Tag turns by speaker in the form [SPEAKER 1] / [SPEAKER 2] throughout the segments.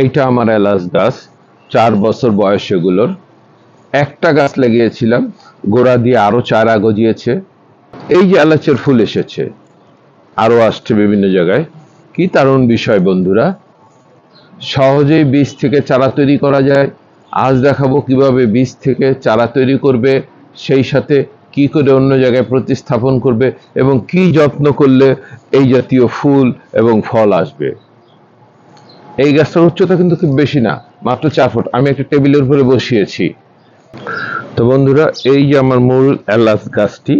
[SPEAKER 1] এইটা আমার এলাচ গাছ, চার বছর বয়স এগুলোর। একটা গাছ লাগিয়েছিলাম, গোড়া দিয়ে আরও চারা গজিয়েছে। এই যে এলাচের ফুল এসেছে, আরও আসছে বিভিন্ন জায়গায়। কি দারুণ বিষয় বন্ধুরা। সহজেই বীজ থেকে চারা তৈরি করা যায়। আজ দেখাবো কীভাবে বীজ থেকে চারা তৈরি করবে, সেই সাথে কি করে অন্য জায়গায় প্রতিস্থাপন করবে এবং কি যত্ন করলে এই জাতীয় ফুল এবং ফল আসবে। এই গাছটার উচ্চতা কিন্তু খুব বেশি না, মাত্র চার ফুট। আমি একটা টেবিলের উপরে বসিয়েছি। তো বন্ধুরা, এই যে আমার মূল এলাচ গাছটি,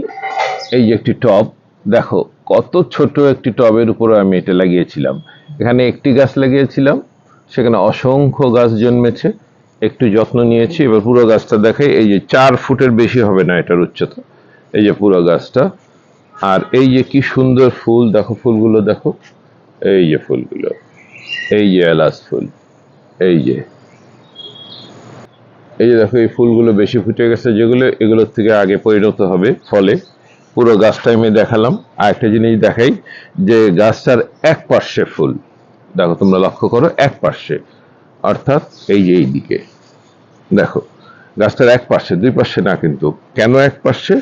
[SPEAKER 1] এই যে একটি টব, দেখো কত ছোট একটি টবের উপরে আমি এটা লাগিয়েছিলাম। এখানে একটি গাছ লাগিয়েছিলাম, সেখানে অসংখ্য গাছ জন্মেছে। একটু যত্ন নিয়েছি, এবার পুরো গাছটা দেখাই। এই যে চার ফুটের বেশি হবে না এটার উচ্চতা। এই যে পুরো গাছটা। আর এই যে কি সুন্দর ফুল, দেখো ফুলগুলো, দেখো। এই যে ফুলগুলো। এই যে এলাচ ফুল, এই যে। এই যে দেখো, এই ফুলগুলো বেশি ফুটে গেছে যেগুলো, এগুলোর থেকে আগে পরিণত হবে ফলে। পুরো গাছটা আমি দেখালাম। আর একটা জিনিস দেখাই, যে গাছটার এক পার্শ্বে ফুল। দেখো, তোমরা লক্ষ্য করো এক পার্শ্বে অর্থাৎ এই যে এই দিকে দেখো, গাছটার এক পার্শ্বে দুই পার্শ্বে না কিন্তু। কেন এক পার্শ্বে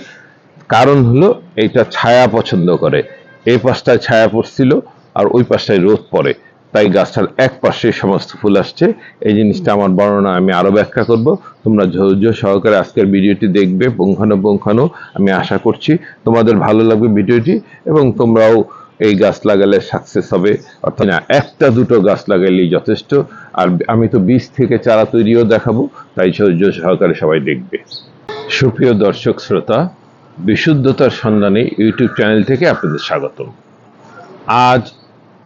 [SPEAKER 1] কারণ হলো এইটা ছায়া পছন্দ করে। এই পাশটায় ছায়া পড়ছিল আর ওই পাশটায় রোদ পড়ে। তাই গাছটার এক পাশে সমস্ত ফুল আসছে। এই জিনিসটা আমার বর্ণনা আমি আরও ব্যাখ্যা করব। তোমরা ধৈর্য সহকারে আজকের ভিডিওটি দেখবে পুঙ্খানুপুঙ্খানু আমি আশা করছি তোমাদের ভালো লাগবে ভিডিওটি এবং তোমরাও এই গাছ লাগালে সাকসেস হবে। অর্থাৎ না, একটা দুটো গাছ লাগাইলেই যথেষ্ট। আর আমি তো বীজ থেকে চারা তৈরিও দেখাবো, তাই ধৈর্য সহকারে সবাই দেখবে। সুপ্রিয় দর্শক শ্রোতা, বিশুদ্ধতার সন্ধানে ইউটিউব চ্যানেল থেকে আপনাদের স্বাগতম। আজ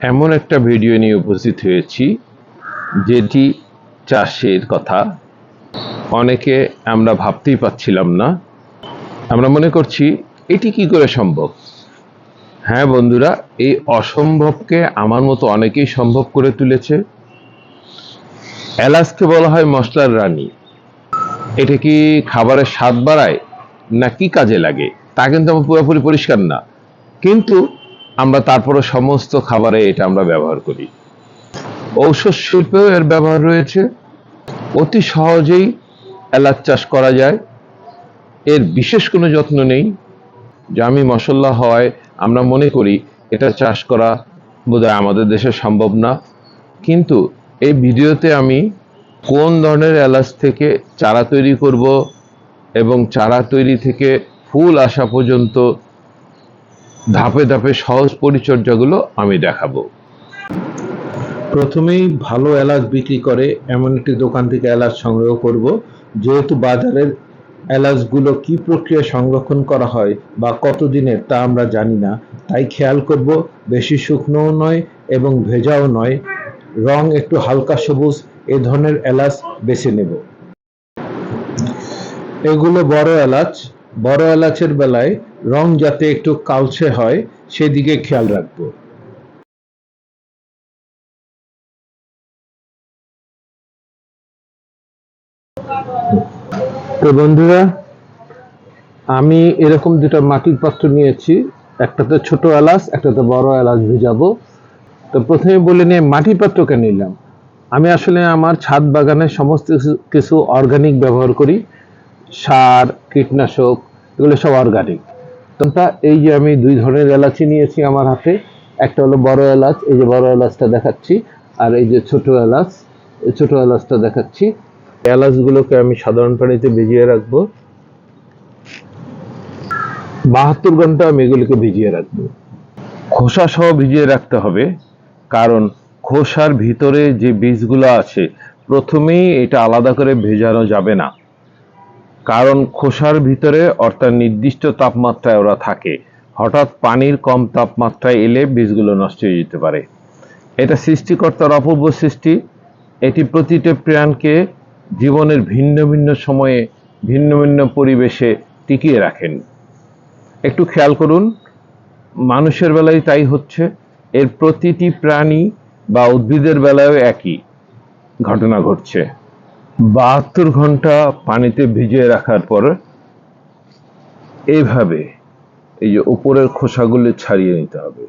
[SPEAKER 1] এমন একটা ভিডিও নিয়ে উপস্থিত হয়েছি, যেটি চাষের কথা। অনেকে আমরা ভাবতেই পাচ্ছিলাম না। আমরা মনে করছি, এটি কি করে সম্ভব? হ্যাঁ বন্ধুরা, এই অসম্ভবকে আমার মতো অনেকেই সম্ভব করে তুলেছে। এলাচকে বলা হয় মশলার রানী। এটা কি খাবারের স্বাদ বাড়ায় না কি কাজে লাগে? তা কিন্তু আমার পুরোপুরি পরিষ্কার না। কিন্তু আমরা তারপরে সমস্ত খাবারে এটা আমরা ব্যবহার করি। ঔষধ শিল্পেও এর ব্যবহার রয়েছে। অতি সহজেই এলাচ চাষ করা যায়। এর বিশেষ কোনো যত্ন নেই। জামি মশলা হওয়ায় আমরা মনে করি এটা চাষ করা বোধহয় আমাদের দেশে সম্ভব না। কিন্তু এই ভিডিওতে আমি কোন ধরনের এলাচ থেকে চারা তৈরি করব এবং চারা তৈরি থেকে ফুল আসা পর্যন্ত ধাপে ধাপে সহজ পরিচর্যাগুলো আমি দেখাবো।
[SPEAKER 2] প্রথমেই ভালো এলাচ বিক্রি করে এমন একটি দোকান থেকে এলাচ সংগ্রহ করব। যেহেতু বাজারের এলাচগুলো কি প্রক্রিয়া সংরক্ষণ করা হয় বা কতদিনের তা আমরা জানি না, তাই খেয়াল করব বেশি শুকনোও নয় এবং ভেজাও নয়, রং একটু হালকা সবুজ, এ ধরনের এলাচ বেছে নেব। এগুলো বড় এলাচ, বড় এলাচের বেলায় রং যাতে একটু কালচে হয়, সেদিকে খেয়াল রাখব। তো বন্ধুরা, আমি এরকম দুটো মাটির পাত্র নিয়েছি, একটাতে ছোট এলাচ, একটাতে বড় এলাচ ভিজাবো। তো প্রথমে বলে নিয়ে মাটির পাত্রকে নিলাম। আমি আসলে আমার ছাদ বাগানে সমস্ত কিছু- কিছু অর্গানিক ব্যবহার করি। সার, কীটনাশক, এগুলো সব অর্গানিক তোমরা এই যে আমি দুই ধরনের এলাচি নিয়েছি আমার হাতে। একটা হলো বড় এলাচ, এই যে বড় এলাচটা দেখাচ্ছি, আর এই যে ছোট এলাচ ছোট এলাচটা দেখাচ্ছি। এলাচগুলোকে আমি সাধারণ পানিতে ভিজিয়ে রাখব। বাহাত্তর ঘণ্টা আমি এগুলোকে ভিজিয়ে রাখব।
[SPEAKER 1] খোসা সহ ভিজিয়ে রাখতে হবে, কারণ খোসার ভিতরে যে বীজগুলো আছে, প্রথমেই এটা আলাদা করে ভেজানো যাবে না। কারণ খোসার ভিতরে অর্থাৎ নির্দিষ্ট তাপমাত্রায় ওরা থাকে। হঠাৎ পানির কম তাপমাত্রায় এলে বীজগুলো নষ্ট হয়ে যেতে পারে। এটা সৃষ্টিকর্তার অপূর্ব সৃষ্টি। এটি প্রতিটা প্রাণকে জীবনের ভিন্ন ভিন্ন সময়ে, ভিন্ন ভিন্ন পরিবেশে টিকিয়ে রাখেন। একটু খেয়াল করুন, মানুষের বেলায় তাই হচ্ছে। এর প্রতিটি প্রাণী বা উদ্ভিদের বেলায়ও একই ঘটনা ঘটছে। বাহাত্তর ঘণ্টা পানিতে ভিজিয়ে রাখার পর এইভাবে এই যে উপরের খোসাগুলো ছাড়িয়ে নিতে হবে।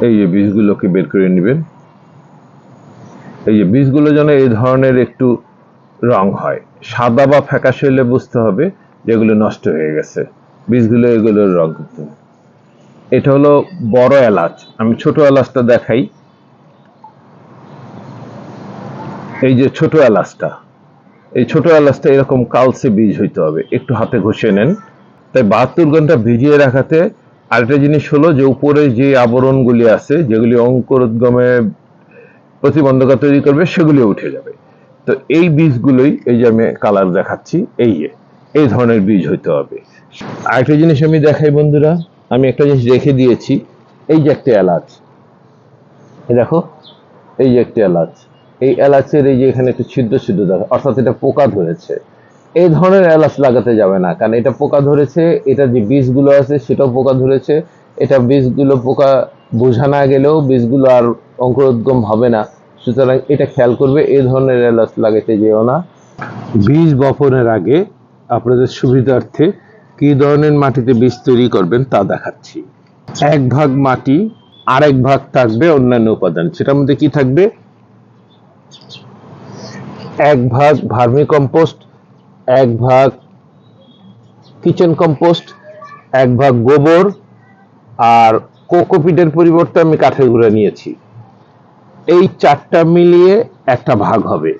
[SPEAKER 1] এই যে। বীজগুলোকে বের করে নেবেন। এই যে বীজগুলো যেন এই ধরনের একটু রং হয়। সাদা বা ফ্যাকাশে হলে বুঝতে হবে যেগুলো নষ্ট হয়ে গেছে। বীজগুলো এগুলোর রং করতে এটা হলো বড় এলাচ। আমি ছোট এলাচটা দেখাই। এই যে ছোট এলাচটা। এই ছোট এলাচটা এরকম কালসে বীজ হইতে হবে। একটু হাতে ঘষে নেন। তাই বাহাত্তর ঘণ্টা ভিজিয়ে রাখাতে আরেকটা জিনিস হলো যে উপরে যে আবরণগুলি আছে, যেগুলি অঙ্কুরোদ্গমে প্রতিবন্ধকতা তৈরি করবে, সেগুলি উঠে যাবে। তো এই বীজগুলোই এই যে আমি কালার দেখাচ্ছি, এই এই ধরনের বীজ হইতে হবে। আরেকটা জিনিস আমি দেখাই বন্ধুরা, আমি একটা জিনিস রেখে দিয়েছি, এই যে একটা এলাচ। দেখো, এই যে একটা এলাচ। এই এলাচের এই যে এখানে একটু ছিদ্র ছিদ্র দেখা, অর্থাৎ এটা পোকা ধরেছে। এই ধরনের এলাচ লাগাতে যাবে না, কারণ এটা পোকা ধরেছে, এটা যে বীজগুলো আছে সেটাও পোকা ধরেছে। এটা বীজগুলো পোকা বোঝা না গেলেও বীজগুলো আর অঙ্কুরোদ্গম হবে না। সুতরাং এটা খেয়াল করবে, এই ধরনের এলাচ লাগাতে যেও না।
[SPEAKER 2] বীজ বপনের আগে আপনাদের সুবিধার্থে কি ধরনের মাটিতে বীজ তৈরি করবেন তা দেখাচ্ছি। এক ভাগ মাটি, আরেক ভাগ থাকবে অন্যান্য উপাদান। সেটার মধ্যে কি থাকবে? এক ভাগ ভার্মি কম্পোস্ট, এক ভাগ কিচেন কম্পোস্ট, এক ভাগ গোবর আর কোকোপিটের পরিবর্তে আমি কাঠের গুঁড়া নিয়েছি। এই চারটা মিলিয়ে একটা ভাগ হবে।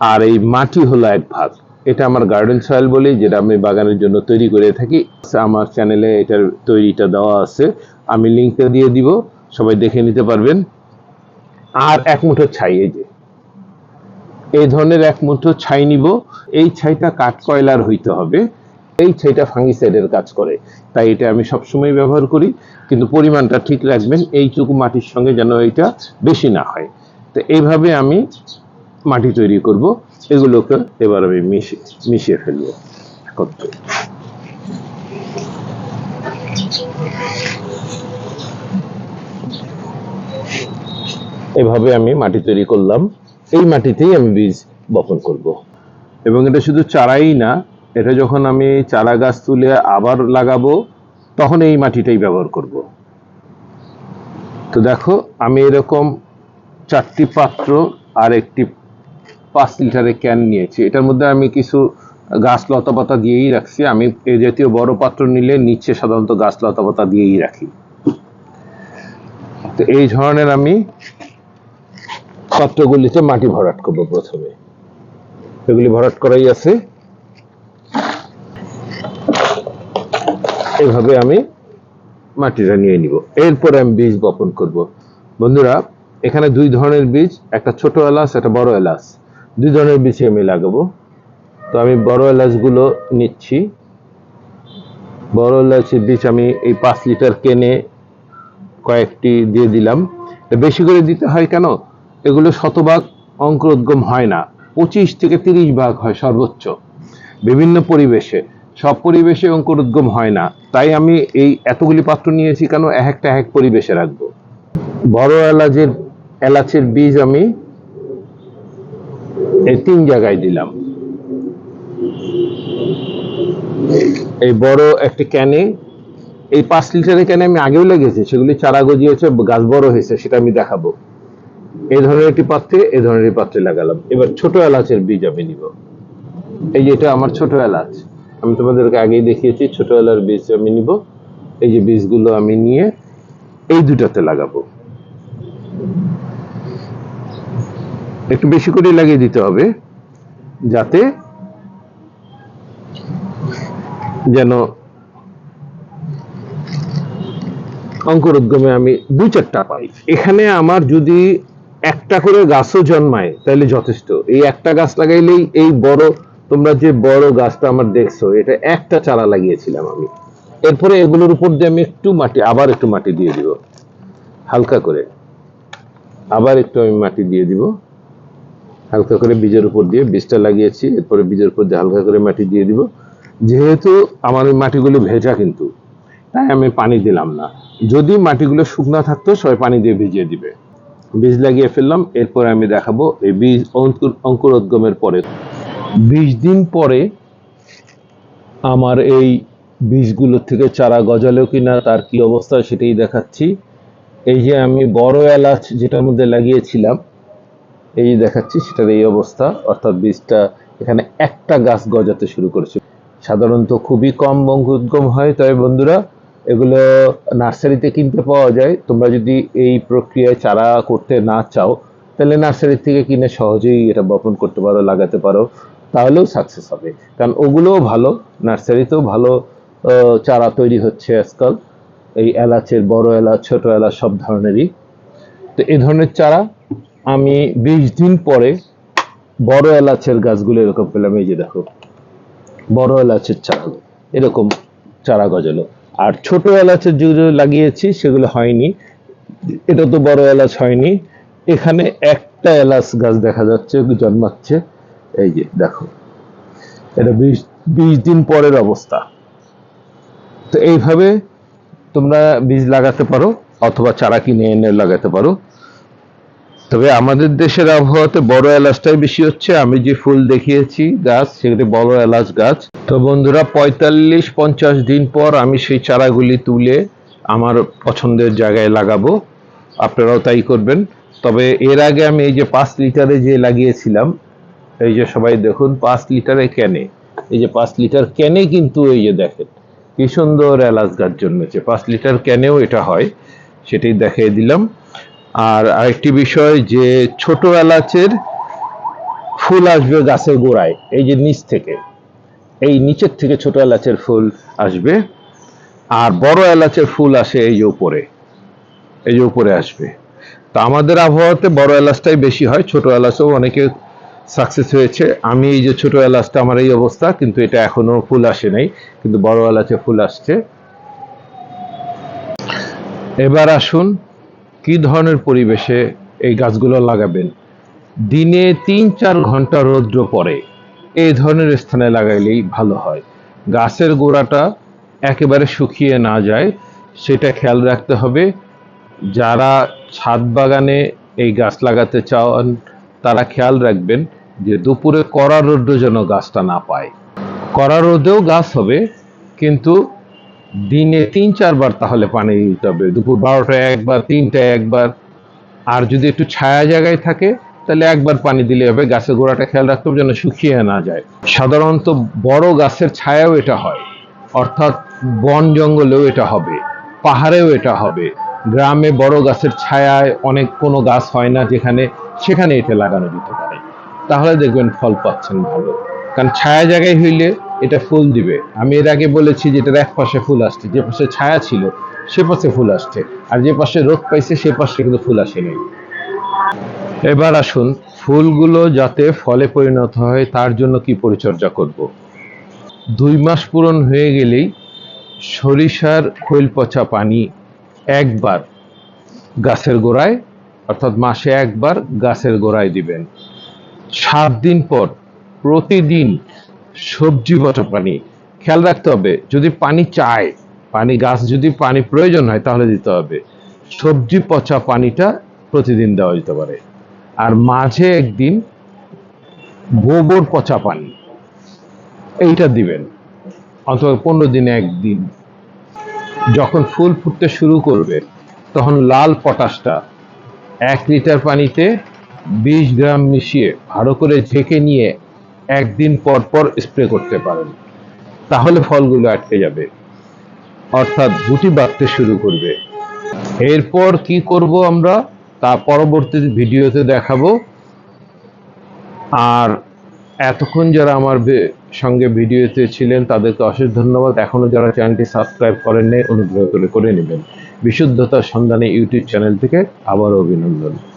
[SPEAKER 2] আর এই মাটি হলো এক ভাগ। এটা আমার গার্ডেন সয়েল বলি, যেটা আমি বাগানের জন্য তৈরি করে থাকি। আমার চ্যানেলে এটার তৈরিটা দেওয়া আছে। আমি লিঙ্কটা দিয়ে দিব, সবাই দেখে নিতে পারবেন। আর এক মুঠো ছাই, এই যে। এই ধরনের এক মুঠো ছাই নিব। এই ছাইটা কাঠ কয়লার হইতে হবে। এই ছাইটা ফাঙ্গিসাইডের কাজ করে। তাই এটা আমি সবসময় ব্যবহার করি। কিন্তু পরিমাণটা ঠিক রাখবেন, এইটুকু মাটির সঙ্গে যেন এটা বেশি না হয়। তো এইভাবে আমি মাটি তৈরি করব, এগুলোকে এবার আমি মিশিয়ে মিশিয়ে ফেলব একত্রে। এভাবে আমি মাটি তৈরি করলাম। এই মাটিতেই আমি বীজ বপন করব। এবং এটা শুধু চারাই না, এটা যখন আমি চারা গাছ তুলে আবার লাগাবো, তখন এই মাটিটাই ব্যবহার করব। তো দেখো, আমি এরকম চারটি পাত্র আর একটি পাঁচ লিটারের ক্যান নিয়েছি। এটার মধ্যে আমি কিছু গাছ লতাপাতা দিয়েই রাখছি। আমি এই জাতীয় বড় পাত্র নিলে নিচে সাধারণত গাছ লতাপাতা দিয়েই রাখি। তো এই ধরনের আমি পাত্রগুলিতে মাটি ভরাট করব প্রথমে। এগুলি ভরাট করাই আছে। এভাবে আমি মাটিটা নিয়ে নিব। এরপরে আমি বীজ বপন করব। বন্ধুরা, এখানে দুই ধরনের বীজ, একটা ছোট এলাচ, একটা বড় এলাচ। দুই ধরনের আমি লাগাবো। তো আমি বড় এলাচগুলো নিচ্ছি। বড় এলাচের বীজ আমি এই পাঁচ লিটার কেনে কয়েকটি দিয়ে দিলাম। বেশি করে দিতে হয় কেন? এগুলো শতভাগ অঙ্কুরোদ্গম হয় না। পঁচিশ থেকে তিরিশ ভাগ হয় সর্বোচ্চ। বিভিন্ন পরিবেশে। সব পরিবেশে অঙ্কুরোদ্গম হয় না। তাই আমি এই এতগুলি পাত্র নিয়েছি কেন? এক একটা এক পরিবেশে রাখব। বড় এলাচের এলাচের বীজ আমি এই তিন জায়গায় দিলাম। এই বড় একটি ক্যানে, এই পাঁচ লিটারের ক্যানে আমি আগেও লেগেছি, সেগুলি চারা গজিয়েছে, গাছ বড় হয়েছে, সেটা আমি দেখাবো। এই ধরনের একটি পাত্রে এই ধরনের পাত্রে লাগালাম। এবার ছোট এলাচের বীজ আমি নিব। এই যে এটা আমার ছোট এলাচ। আমি তোমাদেরকে আগেই দেখিয়েছি, ছোট এলাচ বীজ আমি নিব। এই যে বীজগুলো আমি নিয়ে এই দুটাতে লাগাবো। একটু বেশি করে লাগিয়ে দিতে হবে, যাতে যেন অঙ্কুরোদ্গমে আমি দু চারটা পাই। এখানে আমার যদি একটা করে গাছও জন্মায়, তাহলে যথেষ্ট। এই একটা গাছ লাগাইলেই এই বড়, তোমরা যে বড় গাছটা আমার দেখছ, এটা একটা চারা লাগিয়েছিলাম আমি। এরপরে এগুলোর উপর দিয়ে আমি একটু মাটি, আবার একটু মাটি দিয়ে দিব। হালকা করে। আবার একটু আমি মাটি দিয়ে দিব। হালকা করে বীজের উপর দিয়ে বীজটা লাগিয়েছি, এরপরে বীজের উপর দিয়ে হালকা করে মাটি দিয়ে দিব। যেহেতু আমার ওই মাটিগুলো ভেজা কিন্তু, তাই আমি পানি দিলাম না। যদি মাটিগুলো শুকনো থাকতো, সবাই পানি দিয়ে ভিজিয়ে দিবে। বীজ লাগিয়ে ফেললাম, এরপরে আমি দেখাবো এই বীজ অঙ্কুর, অঙ্কুরোদ্গমের পরে। বিশ দিন পরে আমার এই বীজগুলোর থেকে চারা গজালো কিনা, তার কি অবস্থা সেটাই দেখাচ্ছি। এই যে আমি বড় এলাচ যেটার মধ্যে লাগিয়েছিলাম এই দেখাচ্ছি, সেটার এই অবস্থা। অর্থাৎ বীজটা এখানে একটা গাছ গজাতে শুরু করেছে। সাধারণত খুবই কম বঙ্গোদ্গম হয়, তবে বন্ধুরা, এগুলো নার্সারিতে কিনতে পাওয়া যায়। তোমরা যদি এই প্রক্রিয়ায় চারা করতে না চাও, তাহলে নার্সারি থেকে কিনে সহজেই এটা বপন করতে পারো, লাগাতে পারো। তাহলেও সাকসেস হবে। কারণ ওগুলোও ভালো, নার্সারিতেও ভালো চারা তৈরি হচ্ছে আজকাল। এই এলাচের বড় এলাচ, ছোট এলাচ, সব ধরনেরই। তো এই ধরনের চারা আমি বিশ দিন পরে বড় এলাচের গাছগুলো এরকম পেলাম, এই যে দেখো। বড় এলাচের চারা, এরকম চারা গজালো। আর ছোট এলাচের যেগুলো লাগিয়েছি, সেগুলো হয়নি। এটা তো বড় এলাচ হয়নি। এখানে একটা এলাচ গাছ দেখা যাচ্ছে, জন্মাচ্ছে। এই যে দেখো। এটা বিশ বিশ দিন পরের অবস্থা। তো এইভাবে তোমরা বীজ লাগাতে পারো, অথবা চারা কিনে এনে লাগাতে পারো। তবে আমাদের দেশের আবহাওয়াতে বড় এলাচটাই বেশি হচ্ছে। আমি যে ফুল দেখিয়েছি গাছ, সেগুলি বড় এলাচ গাছ। তো বন্ধুরা, পঁয়তাল্লিশ পঞ্চাশ দিন পর আমি সেই চারাগুলি তুলে আমার পছন্দের জায়গায় লাগাবো। আপনারাও তাই করবেন। তবে এর আগে আমি এই যে পাঁচ লিটারে যে লাগিয়েছিলাম, এই যে সবাই দেখুন, পাঁচ লিটারে ক্যানে এই যে পাঁচ লিটার ক্যানে কিন্তু এই যে দেখেন, কি সুন্দর এলাচ গাছ জন্মেছে। পাঁচ লিটার ক্যানেও এটা হয়, সেটাই দেখিয়ে দিলাম। আর আরেকটি বিষয় যে ছোট এলাচের ফুল আসবে গাছের গোড়ায়, এই যে নিচ থেকে। এই নিচের থেকে ছোট এলাচের ফুল আসবে আর বড় এলাচের ফুল আসে এই যে উপরে, এই যে উপরে আসবে। তো আমাদের আবহাওয়াতে বড় এলাচটাই বেশি হয়, ছোট এলাচও অনেকে সাকসেস হয়েছে। আমি এই যে ছোট এলাচটা আমার এই অবস্থা, কিন্তু এটা এখনও ফুল আসে নাই, কিন্তু বড় এলাচে ফুল আসছে। এবার আসুন কি ধরনের পরিবেশে এই গাছগুলো লাগাবেন? দিনে তিন চার ঘণ্টা রৌদ্র পড়ে, এই ধরনের স্থানে লাগাইলেই ভালো হয়। গাছের গোড়াটা একেবারে শুকিয়ে না যায়, সেটা খেয়াল রাখতে হবে। যারা ছাদ বাগানে এই গাছ লাগাতে চান, তারা খেয়াল রাখবেন যে দুপুরে কড়া রৌদ্র যেন গাছটা না পায়। কড়া রোদেও গাছ হবে, কিন্তু দিনে তিন, চারবার তাহলে পানি দিতে হবে। দুপুর বারোটায় একবার, তিনটায় একবার। আর যদি একটু ছায়া জায়গায় থাকে, তাহলে একবার পানি দিলে হবে। গাছের গোড়াটা খেয়াল রাখতে হবে যেন শুকিয়ে না যায়। সাধারণত বড় গাছের ছায়াও এটা হয়। অর্থাৎ বন জঙ্গলেও এটা হবে। পাহাড়েও এটা হবে। গ্রামে বড় গাছের ছায়ায় অনেক কোনো গাছ হয় না যেখানে, সেখানে এটা লাগানো যেতে পারে। তাহলে দেখবেন ফল পাচ্ছেন ভালো। কারণ ছায়া জায়গায় হইলে এটা ফুল দিবে। আমি এর আগে বলেছি যে এটার এক পাশে ফুল আসছে, যে পাশে ছায়া ছিল, সে পাশে ফুল আসছে। আর যে পাশে রোদ পাইছে, সে পাশে কিন্তু ফুল আসেনি এবার আসুন, ফুলগুলো যাতে ফলে পরিণত হয়, তার জন্য কি পরিচর্যা করব। দুই মাস পূরণ হয়ে গেলেই সরিষার খৈল পচা পানি একবার গাছের গোড়ায়, অর্থাৎ মাসে একবার গাছের গোড়ায় দিবেন। সাত দিন পর, প্রতিদিন সবজি পচা পানি। খেয়াল রাখতে হবে, যদি পানি চায়, পানি গাছ যদি পানি প্রয়োজন হয় তাহলে দিতে হবে। সবজি পচা পানিটা প্রতিদিন দেওয়া যেতে পারে। আর মাঝে একদিন গোবর পচা পানি, এইটা দিবেন। অথবা পনেরো দিনে একদিন। যখন ফুল ফুটতে শুরু করবে, তখন লাল পটাশটা এক লিটার পানিতে বিশ গ্রাম মিশিয়ে ভালো করে ঝেঁকে নিয়ে একদিন পর পর স্প্রে করতে পারেন। তাহলে ফলগুলো আটকে যাবে। অর্থাৎ গুটি বাড়তে শুরু করবে। এরপর কি করব আমরা? তা পরবর্তী ভিডিওতে দেখাবো। আর এতক্ষণ যারা আমার সঙ্গে ভিডিওতে ছিলেন, তাদেরকে অশেষ ধন্যবাদ। এখনও যারা চ্যানেলটি সাবস্ক্রাইব করেন নাই অনুগ্রহ করে করে নেবেন। বিশুদ্ধতার সন্ধানে ইউটিউব চ্যানেল থেকে আবারও অভিনন্দন।